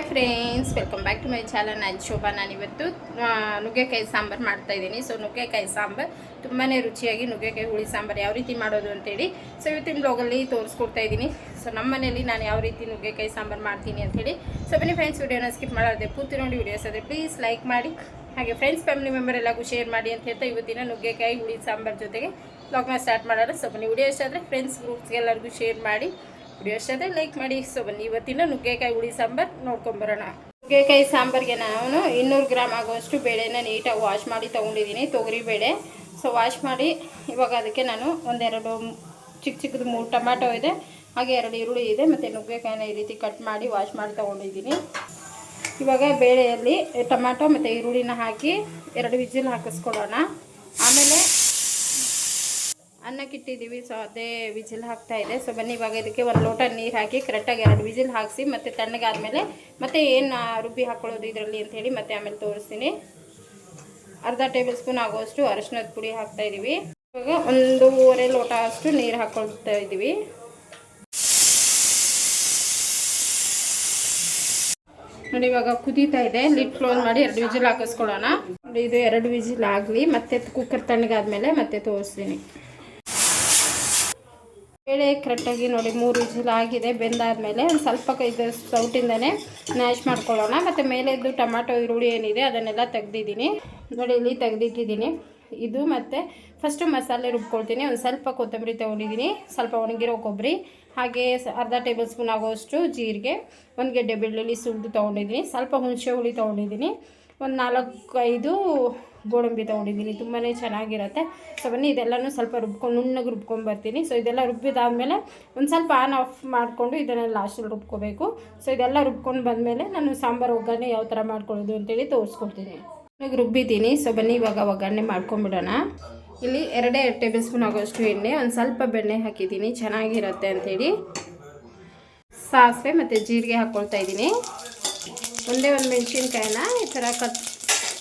Hi friends welcome back to my channel ನಾನು ಶೋಭಾ. ನಾನು ಇವತ್ತು ನುಗ್ಗೆಕಾಯಿ ಸಾಂಬಾರು ಮಾಡ್ತಾ ಇದ್ದೀನಿ. ಸೊ ನುಗ್ಗೆಕಾಯಿ ಸಾಂಬಾರು ತುಂಬಾ ರುಚಿಯಾಗಿ ನುಗ್ಗೆಕಾಯಿ, ಹುಳಿ ಸಾಂಬಾರು ಯಾವ ರೀತಿ ಮಾಡೋದು ಅಂತೇಳಿ ಸೊ ಇವತ್ತಿನ ಬ್ಲಾಗಲ್ಲಿ ತೋರಿಸ್ಕೊಡ್ತಾ ಇದ್ದೀನಿ. ಸೊ ನಮ್ಮ ಮನೆಯಲ್ಲಿ ನಾನು ಯಾವ ರೀತಿ ನುಗ್ಗೆಕಾಯಿ ಸಾಂಬಾರು ಮಾಡ್ತೀನಿ ಅಂಥೇಳಿ ಸೊ ಬನ್ನಿ ಫ್ರೆಂಡ್ಸ್ ವೀಡಿಯೋನ ಸ್ಕಿಪ್ ಮಾಡೋದೆ ಪೂರ್ತಿ ನೋಡಿ ವೀಡಿಯೋಸ್ ಆದರೆ ಪ್ಲೀಸ್ ಲೈಕ್ ಮಾಡಿ, ಹಾಗೆ ಫ್ರೆಂಡ್ಸ್ ಫ್ಯಾಮಿಲಿ ಮೆಂಬರ್ ಎಲ್ಲರಿಗೂ ಶೇರ್ ಮಾಡಿ ಅಂತ ಹೇಳ್ತಾ ಇವತ್ತಿನ ನುಗ್ಗೆಕಾಯಿ, ಹುಳಿ ಸಾಂಬಾರು ಜೊತೆಗೆ ಬ್ಲಾಗ್ನ ಸ್ಟಾರ್ಟ್ ಮಾಡೋಣ. ಸೊ ಬನ್ನಿ ವಿಡಿಯೋ ಇಷ್ಟ ಆದರೆ ಫ್ರೆಂಡ್ಸ್ ಗ್ರೂಪ್ಸ್ಗೆ ಎಲ್ಲರಿಗೂ ಶೇರ್ ಮಾಡಿ. ವಿಡಿಯೋ ಆದರೆ ಲೈಕ್ ಮಾಡಿ. ಸೊ ಬನ್ನಿ, ಇವತ್ತಿನ ನುಗ್ಗೆಕಾಯಿ ಹುಳಿ ಸಾಂಬಾರು ನೋಡ್ಕೊಂಬರೋಣ ನುಗ್ಗೆಕಾಯಿ ಸಾಂಬಾರಿಗೆ ನಾನು ಇನ್ನೂರು ಗ್ರಾಮ್ ಆಗುವಷ್ಟು ಬೇಳೆನ ನೀಟಾಗಿ ವಾಶ್ ಮಾಡಿ ತೊಗೊಂಡಿದ್ದೀನಿ, ತೊಗರಿ ಬೇಳೆ. ಸೊ ವಾಶ್ ಮಾಡಿ, ಇವಾಗ ಅದಕ್ಕೆ ನಾನು ಒಂದೆರಡು ಚಿಕ್ಕ ಚಿಕ್ಕದು ಮೂರು ಟೊಮ್ಯಾಟೊ ಇದೆ, ಹಾಗೆ ಎರಡು ಈರುಳ್ಳಿ ಇದೆ, ಮತ್ತು ನುಗ್ಗೆಕಾಯಿನ ಈ ರೀತಿ ಕಟ್ ಮಾಡಿ ವಾಶ್ ಮಾಡಿ ತೊಗೊಂಡಿದ್ದೀನಿ. ಇವಾಗ ಬೇಳೆಯಲ್ಲಿ ಟೊಮ್ಯಾಟೊ ಮತ್ತು ಈರುಳ್ಳಿನ ಹಾಕಿ ಎರಡು ವಿಜಿಲ್ ಹಾಕಿಸ್ಕೊಳ್ಳೋಣ. ಆಮೇಲೆ ಅನ್ನಕ್ಕಿಟ್ಟಿದ್ದೀವಿ ಸೊ ಅದೇ ವಿಜಿಲ್ ಹಾಕ್ತಾ ಇದೆ. ಸೊ ಬನ್ನಿ, ಇವಾಗ ಇದಕ್ಕೆ ಒಂದು ಲೋಟ ನೀರು ಹಾಕಿ ಕರೆಕ್ಟಾಗಿ ಎರಡು ವಿಜಿಲ್ ಹಾಕಿಸಿ, ಮತ್ತು ತಣ್ಣಗಾದಮೇಲೆ ಮತ್ತೆ ಏನು ರುಬ್ಬಿ ಹಾಕ್ಕೊಳ್ಳೋದು ಇದರಲ್ಲಿ ಅಂಥೇಳಿ ಮತ್ತೆ ಆಮೇಲೆ ತೋರಿಸ್ತೀನಿ. ಅರ್ಧ ಟೇಬಲ್ ಸ್ಪೂನ್ ಆಗುವಷ್ಟು ಅರಶಿನದ ಪುಡಿ ಹಾಕ್ತಾ ಇದ್ದೀವಿ ಇವಾಗ ಒಂದೂವರೆ ಲೋಟ ಅಷ್ಟು ನೀರು ಹಾಕ್ಕೊಳ್ತಾ ಇದ್ದೀವಿ ನೋಡಿ, ಇವಾಗ ಕುದೀತಾ ಇದೆ. ಲಿಡ್ ಕ್ಲೋಸ್ ಮಾಡಿ ಎರಡು ವಿಜಿಲ್ ಹಾಕಿಸ್ಕೊಳ್ಳೋಣ. ಇದು ಎರಡು ವಿಜಿಲ್ ಆಗಲಿ, ಮತ್ತೆ ಕುಕ್ಕರ್ ತಣ್ಣಗಾದ್ಮೇಲೆ ಮತ್ತೆ ತೋರಿಸ್ತೀನಿ. ಬೇಳೆ ಕರೆಕ್ಟಾಗಿ ನೋಡಿ, ಮೂರು ವಿಜಿಲ್ ಆಗಿದೆ ಬೆಂದಾದ್ಮೇಲೆ ಒಂದು ಸ್ವಲ್ಪ ಇದು ಸೌಟಿಂದನೇ ಮ್ಯಾಶ್ ಮಾಡ್ಕೊಳ್ಳೋಣ. ಮತ್ತು ಮೇಲೆದ್ದು ಟೊಮಾಟೊ, ಈರುಳ್ಳಿ ಏನಿದೆ ಅದನ್ನೆಲ್ಲ ತೆಗ್ದಿದ್ದೀನಿ. ನೋಡಿ, ಇಲ್ಲಿ ತೆಗ್ದಿಟ್ಟಿದ್ದೀನಿ. ಇದು ಮತ್ತು ಫಸ್ಟು ಮಸಾಲೆ ರುಬ್ಕೊಳ್ತೀನಿ. ಒಂದು ಸ್ವಲ್ಪ ಕೊತ್ತಂಬರಿ ತೊಗೊಂಡಿದ್ದೀನಿ. ಸ್ವಲ್ಪ ಒಣಗಿರೋ ಕೊಬ್ಬರಿ, ಹಾಗೆ ಅರ್ಧ ಟೇಬಲ್ ಸ್ಪೂನ್ ಆಗೋಷ್ಟು ಜೀರಿಗೆ, ಒಂದು ಗೆಡ್ಡೆ ಬೆಳ್ಳುಳ್ಳಿ ಸುಲಿದು ತೊಗೊಂಡಿದ್ದೀನಿ. ಸ್ವಲ್ಪ ಹುಣಸೆ ಹುಳಿ ತೊಗೊಂಡಿದ್ದೀನಿ. ಒಂದು ನಾಲ್ಕು ಐದು ಗೋಡಂಬಿ ತೊಗೊಂಡಿದ್ದೀನಿ ತುಂಬಾ ಚೆನ್ನಾಗಿರುತ್ತೆ. ಸೊ ಬನ್ನಿ, ಇದೆಲ್ಲನೂ ಸ್ವಲ್ಪ ರುಬ್ಕೊಂಡು, ನುಣ್ಣಗೆ ರುಬ್ಕೊಂಡು ಬರ್ತೀನಿ. ಸೊ ಇದೆಲ್ಲ ರುಬ್ಬಿದಾದ್ಮೇಲೆ ಒಂದು ಸ್ವಲ್ಪ ಆನ್ ಆಫ್ ಮಾಡಿಕೊಂಡು ಇದನ್ನು ಲಾಸ್ಟಲ್ಲಿ ರುಬ್ಕೋಬೇಕು. ಸೊ ಇದೆಲ್ಲ ರುಬ್ಕೊಂಡು ಬಂದಮೇಲೆ ನಾನು ಸಾಂಬಾರು, ಒಗ್ಗರಣೆ ಯಾವ ಥರ ಮಾಡ್ಕೊಳ್ಳೋದು ಅಂತೇಳಿ ತೋರಿಸ್ಕೊಡ್ತೀನಿ. ನುಣ್ಣಗೆ ರುಬ್ಬಿದ್ದೀನಿ. ಸೊ ಬನ್ನಿ, ಇವಾಗ ಒಗ್ಗರಣೆ ಮಾಡ್ಕೊಂಬಿಡೋಣ. ಇಲ್ಲಿ ಎರಡೇ ಎರಡು ಟೇಬಲ್ ಸ್ಪೂನ್ ಆಗೋಷ್ಟು ಎಣ್ಣೆ, ಒಂದು ಸ್ವಲ್ಪ ಬೆಣ್ಣೆ ಹಾಕಿದ್ದೀನಿ. ಚೆನ್ನಾಗಿರುತ್ತೆ ಅಂಥೇಳಿ ಸಾಸಿವೆ ಮತ್ತು ಜೀರಿಗೆ ಹಾಕ್ಕೊಳ್ತಾ ಇದ್ದೀನಿ. ಒಂದೇ ಒಂದು ಮೆಣಸಿನ್ಕಾಯಿನ ಈ ಥರ ಕಟ್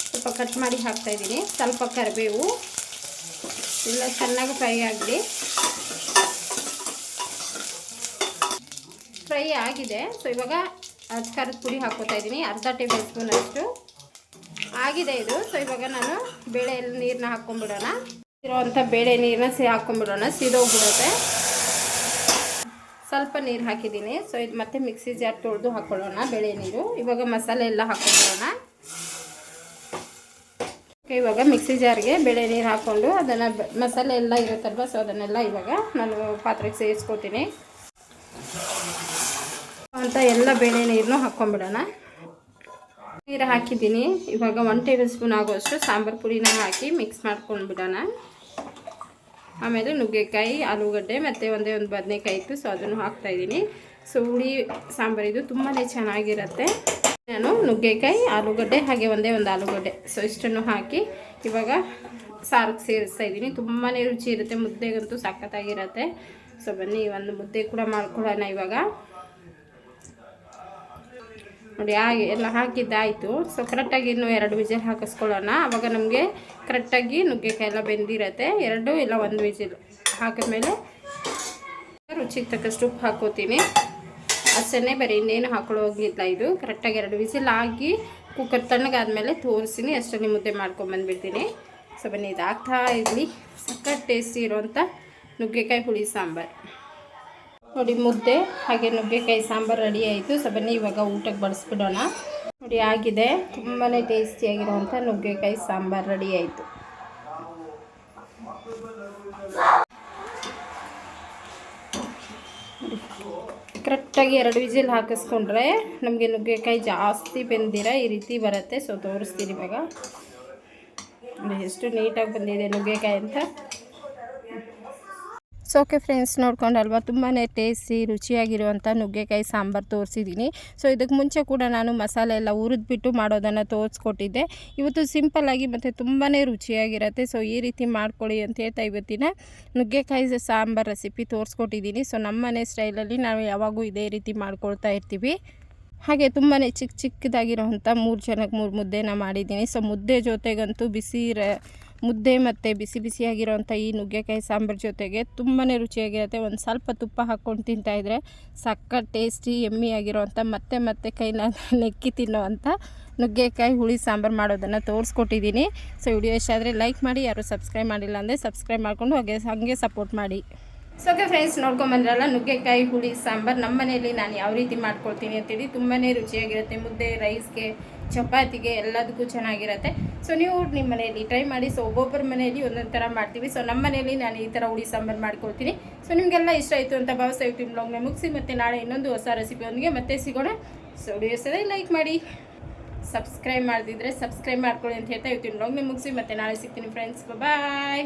ಸ್ವಲ್ಪ ಕಟ್ ಮಾಡಿ ಹಾಕ್ತಾ ಇದ್ದೀನಿ. ಸ್ವಲ್ಪ ಕರಿಬೇವು. ಎಲ್ಲ ಚೆನ್ನಾಗಿ ಫ್ರೈ ಆಗಲಿ. ಫ್ರೈ ಆಗಿದೆ. ಸೊ ಇವಾಗ ಖಾರದ ಪುಡಿ ಹಾಕೋತಾ ಇದ್ದೀನಿ. ಅರ್ಧ ಟೇಬಲ್ ಸ್ಪೂನ್ ಅಷ್ಟು. ಆಗಿದೆ ಇದು. ಸೊ ಇವಾಗ ನಾನು ಬೇಳೆ ನೀರನ್ನ ಹಾಕ್ಕೊಂಡ್ಬಿಡೋಣ ಇರೋವಂಥ ಬೇಳೆ ನೀರನ್ನ ಸಿ ಹಾಕ್ಕೊಂಡ್ಬಿಡೋಣ ಸೀದೋಗ್ಬಿಡುತ್ತೆ. ಸ್ವಲ್ಪ ನೀರು ಹಾಕಿದ್ದೀನಿ. ಸೊ ಇದು ಮತ್ತೆ ಮಿಕ್ಸಿ ಜಾರ್ ತೊಳೆದು ಹಾಕ್ಕೊಳ್ಳೋಣ ಬೇಳೆ ನೀರು. ಇವಾಗ ಮಸಾಲೆ ಎಲ್ಲ ಹಾಕ್ಕೊಂಡ್ಬಿಡೋಣ ಇವಾಗ ಮಿಕ್ಸಿ ಜಾರ್ಗೆ ಬೇಳೆ ನೀರು ಹಾಕ್ಕೊಂಡು ಅದನ್ನು ಮಸಾಲೆ ಎಲ್ಲ ಇರುತ್ತಲ್ವ ಸೊ ಅದನ್ನೆಲ್ಲ ಇವಾಗ ನಾನು ಪಾತ್ರೆಗೆ ಸೇರಿಸ್ಕೊತೀನಿ. ಅಂತ ಎಲ್ಲ ಬೇಳೆ ನೀರನ್ನು ಹಾಕ್ಕೊಂಡ್ಬಿಡೋಣ ನೀರು ಹಾಕಿದ್ದೀನಿ. ಇವಾಗ ಒನ್ ಟೇಬಲ್ ಸ್ಪೂನ್ ಆಗೋಷ್ಟು ಸಾಂಬಾರು ಪುಡಿನ ಹಾಕಿ ಮಿಕ್ಸ್ ಮಾಡ್ಕೊಂಡ್ಬಿಡೋಣ. ಆಮೇಲೆ ನುಗ್ಗೆಕಾಯಿ, ಆಲೂಗಡ್ಡೆ ಮತ್ತು ಒಂದೇ ಒಂದು ಬದನೆಕಾಯಿ ಇತ್ತು ಸೊ ಅದನ್ನು ಹಾಕ್ತಾಯಿದ್ದೀನಿ ಸೊ ಹುಳಿ ಸಾಂಬಾರಿದು ತುಂಬಾ ಚೆನ್ನಾಗಿರುತ್ತೆ. ನಾನು ನುಗ್ಗೆಕಾಯಿ, ಆಲೂಗಡ್ಡೆ ಹಾಗೆ ಒಂದೇ ಒಂದು ಆಲೂಗಡ್ಡೆ. ಸೊ ಇಷ್ಟನ್ನು ಹಾಕಿ ಇವಾಗ ಸಾರಿಗೆ ಸೇರಿಸ್ತಾ ಇದ್ದೀನಿ. ತುಂಬಾ ರುಚಿ ಇರುತ್ತೆ, ಮುದ್ದೆಗಂತೂ ಸಖತ್ತಾಗಿರುತ್ತೆ. ಸೊ ಬನ್ನಿ ಒಂದು ಮುದ್ದೆ ಕೂಡ ಮಾಡ್ಕೊಳ್ಳೋಣ ಇವಾಗ. ನೋಡಿ, ಹಾಗೆ ಎಲ್ಲ ಹಾಕಿದ್ದಾಯಿತು. ಸೊ ಕರೆಕ್ಟಾಗಿ ಇನ್ನು ಎರಡು ವಿಜಿಲ್ ಹಾಕಿಸ್ಕೊಳ್ಳೋಣ. ಅವಾಗ ನಮಗೆ ಕರೆಕ್ಟಾಗಿ ನುಗ್ಗೆಕಾಯಿ ಎಲ್ಲ ಬೆಂದಿರತ್ತೆ. ಎರಡು ಇಲ್ಲ ಒಂದು ವಿಜಿಲ್ ಹಾಕಿದ್ಮೇಲೆ ರುಚಿಗೆ ತಕ್ಕಷ್ಟು ಉಪ್ಪು ಹಾಕೋತೀನಿ ಅಷ್ಟೇ ಬರೀ ಇನ್ನೇನು ಹಾಕೊಳ್ಳೋಗಿಲ್ಲ ಇದು. ಕರೆಕ್ಟಾಗಿ ಎರಡು ವಿಸಿಲ್ ಹಾಕಿ ಕುಕ್ಕರ್ ತಣ್ಣಗಾದ್ಮೇಲೆ ತೋರಿಸ್ತೀನಿ ಅಷ್ಟರಲ್ಲಿ ಮುದ್ದೆ ಮಾಡ್ಕೊಂಬಂದ್ಬಿಡ್ತೀನಿ ಸೊ ಬನ್ನಿ ಇದು ಆಗ್ತಾ ಇರಲಿ. ಸಖತ್ ಟೇಸ್ಟಿ ಇರುವಂಥ ನುಗ್ಗೆಕಾಯಿ ಹುಳಿ ಸಾಂಬಾರು. ನೋಡಿ, ಮುದ್ದೆ ಹಾಗೆ ನುಗ್ಗೆಕಾಯಿ ಸಾಂಬಾರು ರೆಡಿ ಆಯಿತು. ಸೊ ಬನ್ನಿ, ಇವಾಗ ಊಟಕ್ಕೆ ಬಡಿಸ್ಬಿಡೋಣ. ನೋಡಿ, ಆಗಿದೆ. ತುಂಬಾ ಟೇಸ್ಟಿಯಾಗಿರುವಂಥ ನುಗ್ಗೆಕಾಯಿ ಸಾಂಬಾರು ರೆಡಿ ಆಯಿತು. ಕರೆಕ್ಟಾಗಿ ಎರಡು ವಿಜಿಲ್ ಹಾಕಿಸ್ಕೊಂಡ್ರೆ ನಮಗೆ ನುಗ್ಗೆಕಾಯಿ ಜಾಸ್ತಿ ಬೆಂದಿರ ಈ ರೀತಿ ಬರುತ್ತೆ. ಸೊ ತೋರಿಸ್ತೀನಿ ಇವಾಗ. ಎಷ್ಟು ನೀಟಾಗಿ ಬಂದಿದೆ ನುಗ್ಗೆಕಾಯಿ ಅಂತ. ಸೊ ಓಕೆ ಫ್ರೆಂಡ್ಸ್ ನೋಡ್ಕೊಂಡಲ್ವಾ ತುಂಬಾ ಟೇಸ್ಟಿ ರುಚಿಯಾಗಿರುವಂಥ ನುಗ್ಗೆಕಾಯಿ, ಸಾಂಬಾರು ತೋರಿಸಿದ್ದೀನಿ ಸೊ ಇದಕ್ಕೆ ಮುಂಚೆ ಕೂಡ ನಾನು ಮಸಾಲೆ ಎಲ್ಲ ಹುರಿದ್ಬಿಟ್ಟು ಮಾಡೋದನ್ನು ತೋರಿಸ್ಕೊಟ್ಟಿದ್ದೆ. ಇವತ್ತು ಸಿಂಪಲ್ಲಾಗಿ ಮತ್ತು ತುಂಬಾ ರುಚಿಯಾಗಿರುತ್ತೆ. ಸೊ ಈ ರೀತಿ ಮಾಡ್ಕೊಳ್ಳಿ ಅಂತ ಹೇಳ್ತಾ ಇವತ್ತಿನ ನುಗ್ಗೆಕಾಯಿ ಸಾಂಬಾರು ರೆಸಿಪಿ ತೋರಿಸ್ಕೊಟ್ಟಿದ್ದೀನಿ ಸೊ ನಮ್ಮನೆ ಸ್ಟೈಲಲ್ಲಿ ನಾವು ಯಾವಾಗೂ ಇದೇ ರೀತಿ ಮಾಡ್ಕೊಳ್ತಾ ಇರ್ತೀವಿ. ಹಾಗೆ ತುಂಬಾ ಚಿಕ್ಕ ಚಿಕ್ಕದಾಗಿರೋವಂಥ ಮೂರು ಜನಕ್ಕೆ ಮೂರು ಮುದ್ದೆನ ಮಾಡಿದ್ದೀನಿ ಸೊ ಮುದ್ದೆ ಜೊತೆಗಂತೂ ಬಿಸಿ ಮುದ್ದೆ ಮತ್ತು ಬಿಸಿ ಬಿಸಿಯಾಗಿರೋವಂಥ ಈ ನುಗ್ಗೆಕಾಯಿ ಸಾಂಬಾರು ಜೊತೆಗೆ ತುಂಬಾ ರುಚಿಯಾಗಿರುತ್ತೆ. ಒಂದು ಸ್ವಲ್ಪ ತುಪ್ಪ ಹಾಕ್ಕೊಂಡು ತಿಂತಾಯಿದ್ರೆ ಸಕ್ಕ ಟೇಸ್ಟಿ, ಎಮ್ಮಿ ಆಗಿರೋವಂಥ ಮತ್ತೆ ಮತ್ತೆ ಕೈನ ನೆಕ್ಕಿ ತಿನ್ನೋವಂಥ ನುಗ್ಗೆಕಾಯಿ ಹುಳಿ ಸಾಂಬಾರು ಮಾಡೋದನ್ನು ತೋರಿಸ್ಕೊಟ್ಟಿದ್ದೀನಿ. ಸೊ ವಿಡಿಯೋ ಇಷ್ಟ ಆದರೆ ಲೈಕ್ ಮಾಡಿ, ಯಾರು ಸಬ್ಸ್ಕ್ರೈಬ್ ಮಾಡಿಲ್ಲ ಅಂದರೆ ಸಬ್ಸ್ಕ್ರೈಬ್ ಮಾಡಿಕೊಂಡು ಹಾಗೆ ಹಾಗೆ ಸಪೋರ್ಟ್ ಮಾಡಿ. ಸೊ ಓಕೆ ಫ್ರೆಂಡ್ಸ್ ನೋಡ್ಕೊಂಬಂದ್ರಲ್ಲ ನುಗ್ಗೆಕಾಯಿ ಹುಳಿ ಸಾಂಬಾರು ನಮ್ಮ ಮನೆಯಲ್ಲಿ ನಾನು ಯಾವ ರೀತಿ ಮಾಡ್ಕೊಳ್ತೀನಿ ಅಂತೇಳಿ ತುಂಬಾ ರುಚಿಯಾಗಿರುತ್ತೆ. ಮುದ್ದೆ ರೈಸ್ಗೆ ಚಪಾತಿಗೆ ಎಲ್ಲದಕ್ಕೂ ಚೆನ್ನಾಗಿರುತ್ತೆ. ಸೊ ನೀವು ನಿಮ್ಮ ಮನೆಯಲ್ಲಿ ಟ್ರೈ ಮಾಡಿ ಸೊ ಒಬ್ಬೊಬ್ಬರ ಮನೆಯಲ್ಲಿ ಒಂದೊಂದು ಥರ ಮಾಡ್ತೀವಿ. ಸೊ ನಮ್ಮ ಮನೆಯಲ್ಲಿ ನಾನು ಈ ಥರ ಹುಳಿ ಸಾಂಬಾರು ಮಾಡ್ಕೊಳ್ತೀನಿ. ಸೊ ನಿಮಗೆಲ್ಲ ಇಷ್ಟ ಆಯಿತು ಅಂತ ಭಾವಿಸ್ತಾ ಯೂಟ್ಯೂಬ್ ಬ್ಲಾಗ್ನ ಮುಗಿಸಿ, ಮತ್ತು ನಾಳೆ ಇನ್ನೊಂದು ಹೊಸ ರೆಸಿಪಿಯೊಂದಿಗೆ ಮತ್ತೆ ಸಿಗೋಣ. ಸೊ ವಿಡಿಯೋಸ್ ಲೈಕ್ ಮಾಡಿ. ಸಬ್ಸ್ಕ್ರೈಬ್ ಮಾಡಿದ್ರೆ ಸಬ್ಸ್ಕ್ರೈಬ್ ಮಾಡ್ಕೊಳ್ಳಿ ಅಂತ ಹೇಳ್ತಾ ಇವತ್ತಿನ ಬ್ಲಾಗ್ನ ಮುಗಿಸಿ, ಮತ್ತೆ ನಾಳೆ ಸಿಗ್ತೀನಿ ಫ್ರೆಂಡ್ಸ್ ಬಾಯ್